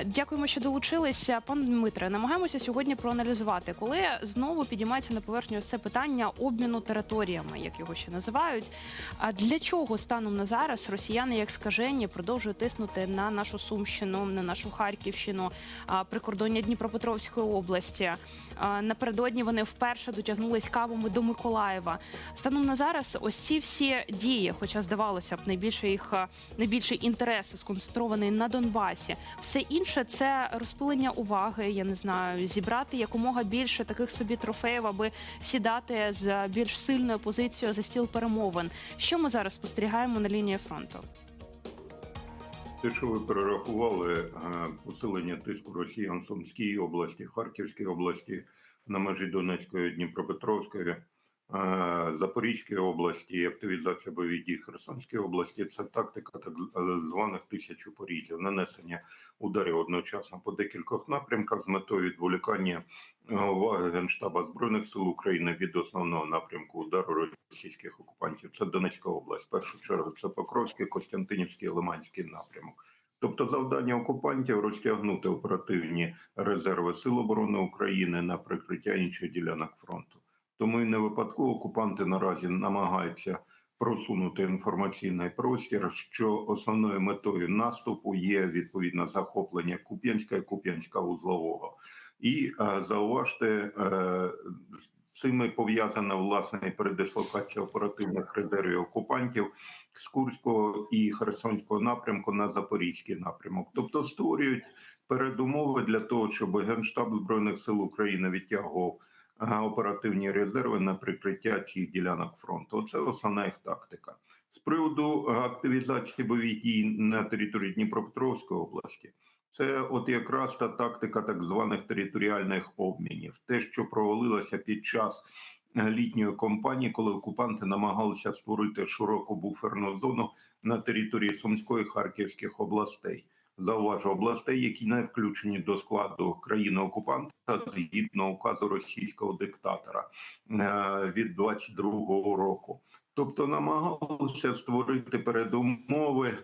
Е, Дякуємо, що долучилися. Пан Дмитре, намагаємося сьогодні проаналізувати, коли знову підіймається на поверхню це питання обміну територіями, як його ще називають. А для чого станом на зараз росіяни, як скажені, продовжують тиснути на нашу Сумщину, на нашу Харківщину, прикордоння Дніпропетровської області? Напередодні вони вперше дотягнулись кавами до Миколаєва. Станом на зараз, ось ці всі дії, хоча здавалося б, найбільше їх найбільший інтерес сконцентрований на Донбасі. Все інше це розпилення уваги. Я не знаю, зібрати якомога більше таких собі трофеїв, аби сідати з більш сильною позицією за стіл перемовин. Що ми зараз спостерігаємо на лінії фронту? Те, що ви перерахували е, посилення тиску Росіян в Сумській області, Харківській області, на межі Донецької, Дніпропетровської, е, Запорізької області, активізація бойових дій Херсонської області це тактика так званих тисячу порізів, нанесення ударів одночасно по декількох напрямках з метою відволікання е, уваги Генштаба Збройних сил України від основного напрямку удару російських окупантів. Це Донецька область. В першу чергу це Покровський, Костянтинівський, Лиманський напрямок. Тобто завдання окупантів розтягнути оперативні резерви Сил оборони України на прикриття інших ділянок фронту. Тому і не випадково окупанти наразі намагаються просунути інформаційний простір, що основною метою наступу є відповідно захоплення Куп'янська і Куп'янська узлового. І е, зауважте, е, з цими пов'язана власне передислокація оперативних резервів окупантів з Курського і Херсонського напрямку на Запорізький напрямок. Тобто створюють передумови для того, щоб Генштаб Збройних сил України відтягував оперативні резерви на прикриття цих ділянок фронту. Це основна їх тактика. З приводу е, активізації бойових дій на території Дніпропетровської області. Це от якраз та тактика так званих територіальних обмінів, те, що провалилося під час е, літньої кампанії, коли окупанти намагалися створити широку буферну зону на території Сумської Харківських областей. Зауважу областей, які не включені до складу країни окупанта згідно указу російського диктатора е, від 22-го року. Тобто намагалися створити передумови.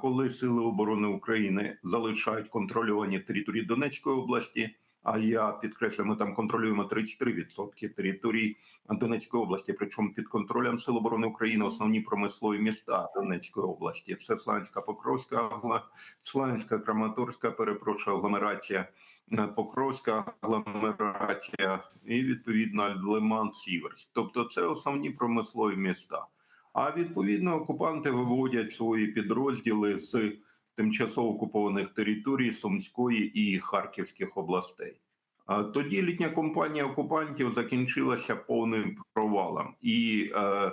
Коли сили оборони України залишають контрольовані території Донецької області, а я підкреслюю, ми там контролюємо 33% територій Донецької області, причому під контролем Сил оборони України основні промислові міста Донецької області. Це Сланська Покровська, Сланська, Краматорська, перепрошую, агломерація, е, Покровська агломерація і відповідно Лиман Сіверськ. Тобто це основні промислові міста. А відповідно окупанти виводять свої підрозділи з тимчасово окупованих територій Сумської і Харківських областей. Тоді літня кампанія окупантів закінчилася повним провалом, і е, е,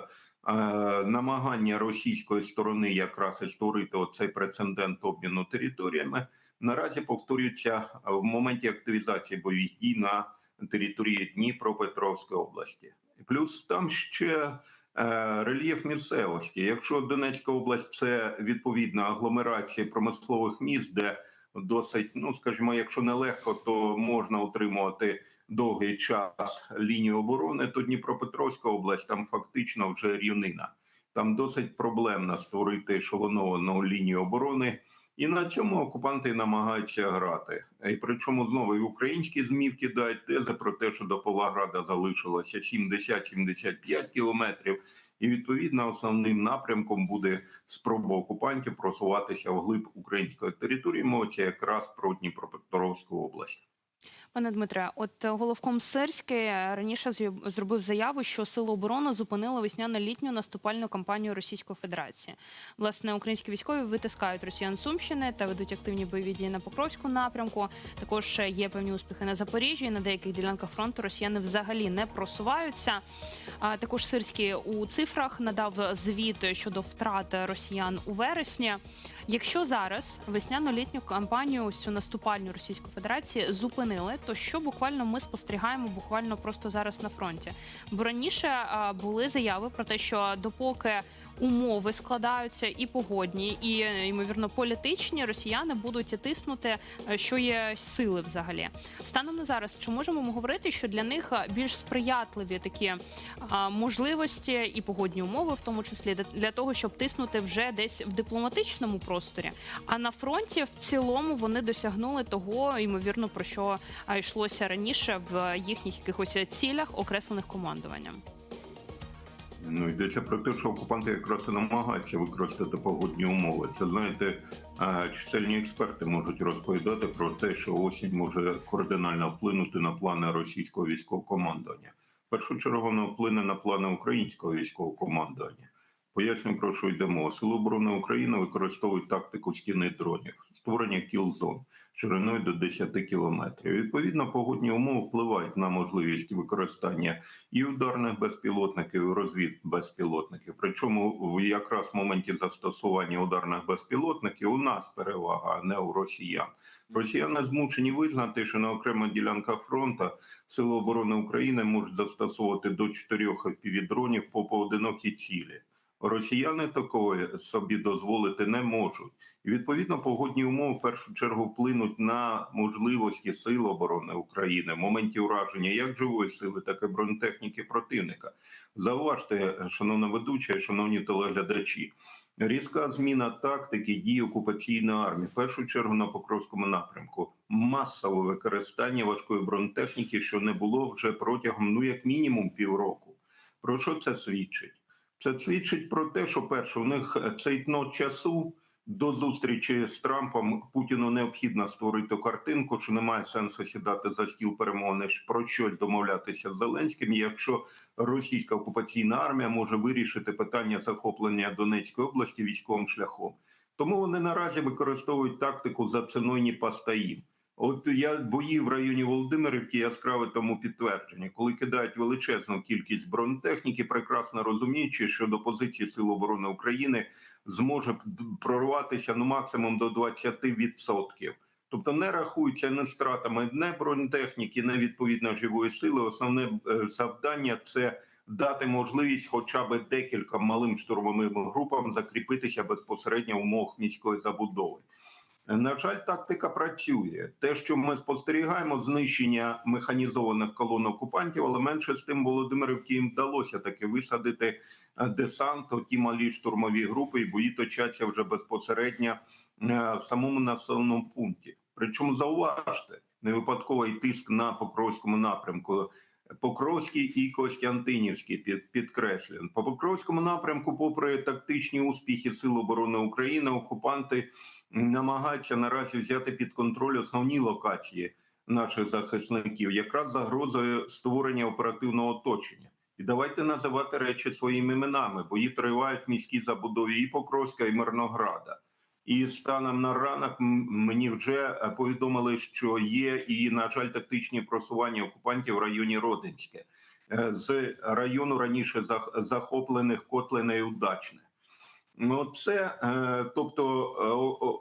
намагання російської сторони якраз і створити оцей прецедент обміну територіями наразі повторюється в моменті активізації бойових дій на території Дніпропетровської області. Плюс там ще рельєф місцевості. Якщо Донецька область це відповідна агломерація промислових міст, де досить, ну скажімо, якщо не легко, то можна утримувати довгий час лінію оборони, то Дніпропетровська область там фактично вже рівнина. Там досить проблемно створити ешелоновану лінію оборони. І на цьому окупанти намагаються грати. І причому знову і українські змі кидають тези про те, що до полаграда залишилося 70-75 кілометрів. І відповідно основним напрямком буде спроба окупантів просуватися вглиб української території. Мовиться якраз про Дніпропетровську область. Пане Дмитре, от е, головком Сирський раніше з'яв- зробив заяву, що сили оборони зупинили весняно-літню наступальну кампанію Російської Федерації. Власне, українські військові витискають росіян Сумщини та ведуть активні бойові дії на Покровському напрямку. Також е, є певні успіхи на Запоріжжі. і На деяких ділянках фронту росіяни взагалі не просуваються. Також Сирський у цифрах надав звіт щодо втрат росіян у вересні. Якщо зараз весняно-літню кампанію, цю наступальню Російської Федерації зупинили, то що буквально ми спостерігаємо буквально просто зараз на фронті? Бо раніше були заяви про те, що допоки умови складаються, і погодні, і е, ймовірно політичні, росіяни будуть тиснути, е, що є сили взагалі. Станом на зараз, чи можемо ми говорити, що для них е, більш сприятливі такі можливості і погодні умови, в тому числі для- для того, щоб тиснути вже десь в дипломатичному просторі. А на фронті в цілому вони досягнули того, ймовірно, про що йшлося раніше в їхніх якихось цілях, окреслених командуванням. Ну йдеться про те, що окупанти якраз і намагаються використати погодні умови. Це знаєте, чисельні експерти можуть розповідати про те, що осінь може кардинально вплинути на плани російського військового командування. В першу чергу вона вплине на плани українського військового командування. Поясню про що йде мова. Сили оборони України використовують тактику стіни дронів, створення кіл-зон шириною до 10 кілометрів. Відповідно, погодні умови впливають на можливість використання і ударних безпілотників, і розвід безпілотників. Причому в якраз в моменті застосування ударних безпілотників у нас перевага, а не у росіян. Росіяни змушені визнати, що на окремих ділянках фронту Сили оборони України можуть застосовувати до чотирьох півдронів по поодинокій цілі. Росіяни такої собі дозволити не можуть. І відповідно погодні умови в першу чергу вплинуть на можливості Сил оборони України в моменті ураження як живої сили, так і бронетехніки противника. Зауважте, шановна ведуча, і шановні телеглядачі, різка зміна тактики дій окупаційної армії, в першу чергу на Покровському напрямку, масове використання важкої бронетехніки, що не було вже протягом ну як мінімум півроку. Про що це свідчить? Це свідчить про те, що перше, у них цейтно часу до зустрічі з Трампом Путіну необхідно створити картинку, що немає сенсу сідати за стіл перемовини про щось домовлятися з Зеленським, якщо російська окупаційна армія може вирішити питання захоплення Донецької області військовим шляхом. Тому вони наразі використовують тактику за ціною постоїм. От я бої в районі Володимирівки яскраве тому підтвердження, коли кидають величезну кількість бронетехніки, прекрасно розуміючи, що до позиції Сил оборони України зможе прорватися ну максимум до 20%. Тобто не рахуються не стратами не бронетехніки, не відповідно живої сили. Основне е, завдання це дати можливість, хоча б декілька малим штурмовим групам закріпитися безпосередньо в умовах міської забудови. На жаль, тактика працює. Те, що ми спостерігаємо, знищення механізованих колон окупантів, але менше з тим Володимирівці їм вдалося таки висадити е, десант, ті малі штурмові групи, і бої точаться вже безпосередньо е, в самому населеному пункті. Причому зауважте, не випадковий тиск на Покровському напрямку. Покровський і Костянтинівський під підкреслюємо. По Покровському напрямку, попри тактичні успіхи Сил оборони України, окупанти намагаються наразі взяти під контроль основні локації наших захисників, якраз загрозою створення оперативного оточення. І давайте називати речі своїми іменами. Бої тривають в міській забудові і Покровська, і Мирнограда. І станом на ранок мені вже повідомили, що є і, на жаль, тактичні просування окупантів в районі Родинське е, з району раніше зах- захоплених Котлине і Удачне. Ну, це е, тобто е,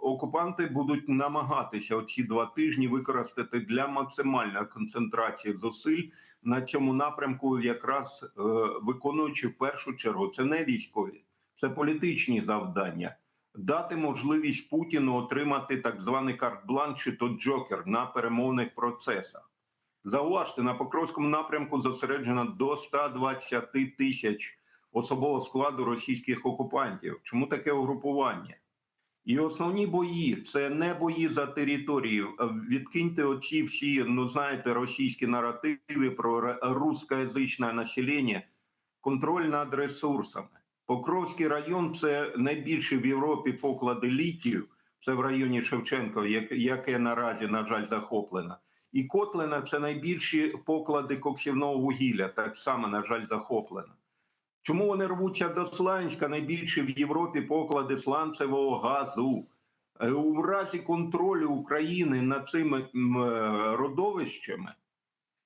окупанти будуть намагатися оці два тижні використати для максимальної концентрації зусиль на цьому напрямку, якраз е, виконуючи в першу чергу це не військові, це політичні завдання. Дати можливість Путіну отримати так званий карт-бланш чи то джокер на перемовних процесах. Зауважте, на Покровському напрямку зосереджено до 120 тисяч особового складу російських окупантів. Чому таке угрупування? І основні бої це не бої за територію. Відкиньте оці всі, ну знаєте, російські наративи про рускоязичне населення, контроль над ресурсами. Покровський район це найбільші в Європі поклади літію. Це в районі Шевченка, яке наразі, на жаль, захоплено. І Котлина це найбільші поклади коксівного вугілля, так само, на жаль, захоплено. Чому вони рвуться до Сланська, найбільші в Європі поклади сланцевого газу? Е, У разі контролю України над цими е, родовищами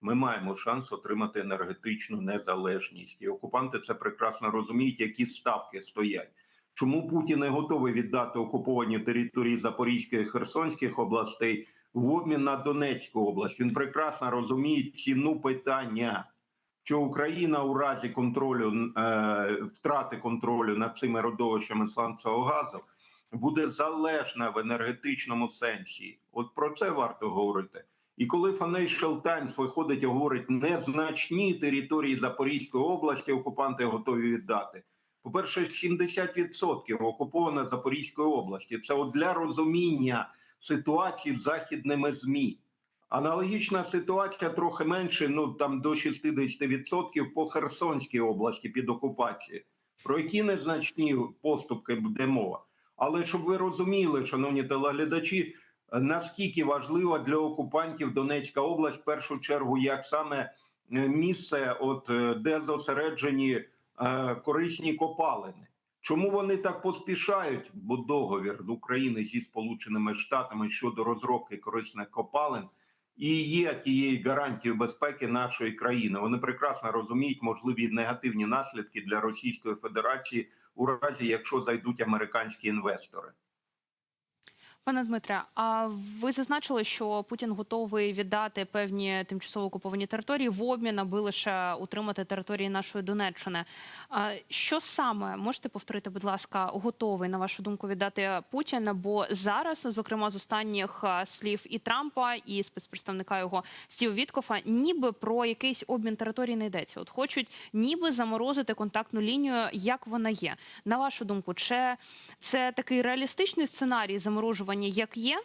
ми маємо шанс отримати енергетичну незалежність. І окупанти це прекрасно розуміють, які ставки стоять. Чому Путін не готовий віддати окуповані території Запорізької і Херсонських областей в обмін на Донецьку область? Він прекрасно розуміє ціну питання. Що Україна у разі контролю е, втрати контролю над цими родовищами сланцевого газу буде залежна в енергетичному сенсі. От про це варто говорити. І коли Financial Times виходить і говорить незначні території Запорізької області, окупанти готові віддати. По-перше, 70% окупована Запорізької області. Це от для розуміння ситуації з західними ЗМІ. Аналогічна ситуація трохи менше, ну там до 60% по Херсонській області під окупацією. Про які незначні поступки буде мова. Але щоб ви розуміли, шановні телеглядачі, наскільки важлива для окупантів Донецька область, в першу чергу, як саме е, місце, от е, де зосереджені е, корисні копалини. Чому вони так поспішають? Бо договір України зі Сполученими Штатами щодо розробки корисних копалин і є тією гарантією безпеки нашої країни. Вони прекрасно розуміють можливі негативні наслідки для Російської Федерації у разі, якщо зайдуть американські інвестори. Пане Дмитре, а ви зазначили, що Путін готовий віддати певні тимчасово окуповані території в обмін, аби лише утримати території нашої Донеччини. Що саме можете повторити, будь ласка, готовий на вашу думку віддати Путін? Бо зараз, зокрема, з останніх слів і Трампа, і спецпредставника його Стів Віткофа, ніби про якийсь обмін територій не йдеться. От хочуть ніби заморозити контактну лінію, як вона є. На вашу думку, чи це такий реалістичний сценарій заморожування, як є?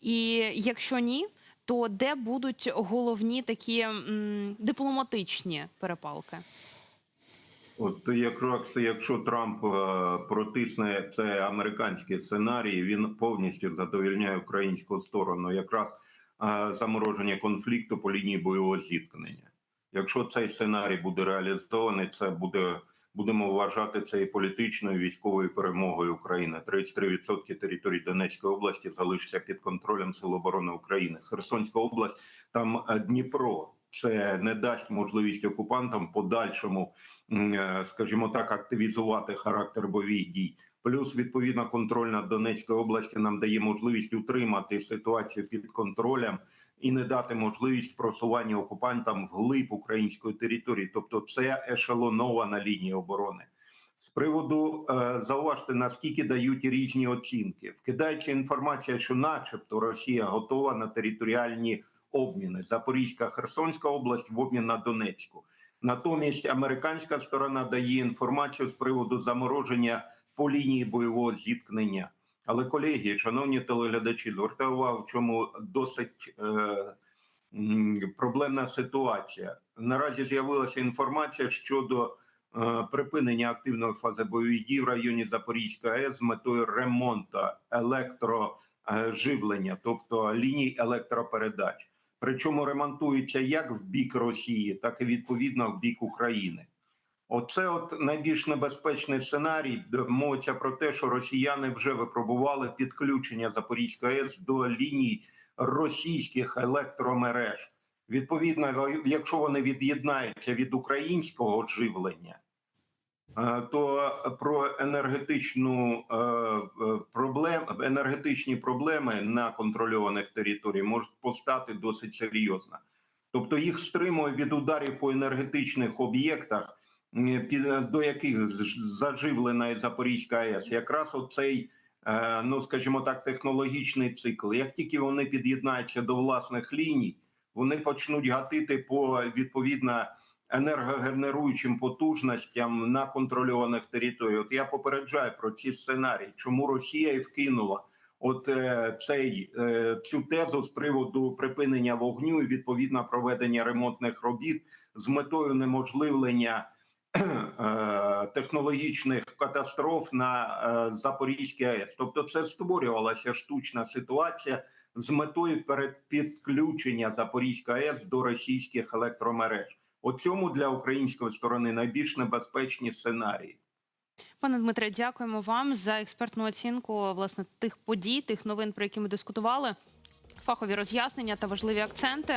І якщо ні, то де будуть головні такі м, дипломатичні перепалки? От якраз якщо Трамп е, протисне це американський сценарій, він повністю задовільняє українську сторону, якраз е, замороження конфлікту по лінії бойового зіткнення. Якщо цей сценарій буде реалізований, це буде будемо вважати це і політичною і військовою перемогою України. 33% території Донецької області залишиться під контролем Сил оборони України. Херсонська область там е, Дніпро. Це не дасть можливість окупантам подальшому, е, скажімо так, активізувати характер бойових дій. Плюс відповідна контроль над Донецькою областю нам дає можливість утримати ситуацію під контролем і не дати можливість просування окупантам вглиб української території. Тобто, це ешелонована лінія оборони. З приводу е, зауважте, наскільки дають різні оцінки. Вкидається інформація, що, начебто, Росія готова на територіальні обміни. Запорізька, Херсонська область в обмін на Донецьку. Натомість американська сторона дає інформацію з приводу замороження по лінії бойового зіткнення. Але колеги, шановні телеглядачі, звертаю увагу, в чому досить е, проблемна ситуація. Наразі з'явилася інформація щодо е, припинення активної фази бойових дій в районі Запорізької АЕС з метою ремонту електроживлення, тобто ліній електропередач. Причому ремонтується як в бік Росії, так і відповідно в бік України. Оце от найбільш небезпечний сценарій, мовиться про те, що росіяни вже випробували підключення Запорізької АЕС до ліній російських електромереж. Відповідно, якщо вони від'єднаються від українського живлення, е, то про енергетичну е, е, проблем енергетичні проблеми на контрольованих територіях можуть постати досить серйозно. Тобто їх стримує від ударів по енергетичних об'єктах, до яких заживлена Запорізька АЕС, якраз оцей, е, ну скажімо так, технологічний цикл. Як тільки вони під'єднаються до власних ліній, вони почнуть гатити по відповідно енергогенеруючим потужностям на контрольованих територіях. От я попереджаю про ці сценарії, чому Росія і вкинула от е, цей е, цю тезу з приводу припинення вогню і відповідно проведення ремонтних робіт з метою неможливлення е, технологічних катастроф на е, Запорізькій АЕС. Тобто, це створювалася штучна ситуація з метою передпідключення Запорізької АЕС до російських електромереж. У цьому для української сторони найбільш небезпечні сценарії. Пане Дмитре, дякуємо вам за експертну оцінку власне тих подій, тих новин, про які ми дискутували. Фахові роз'яснення та важливі акценти.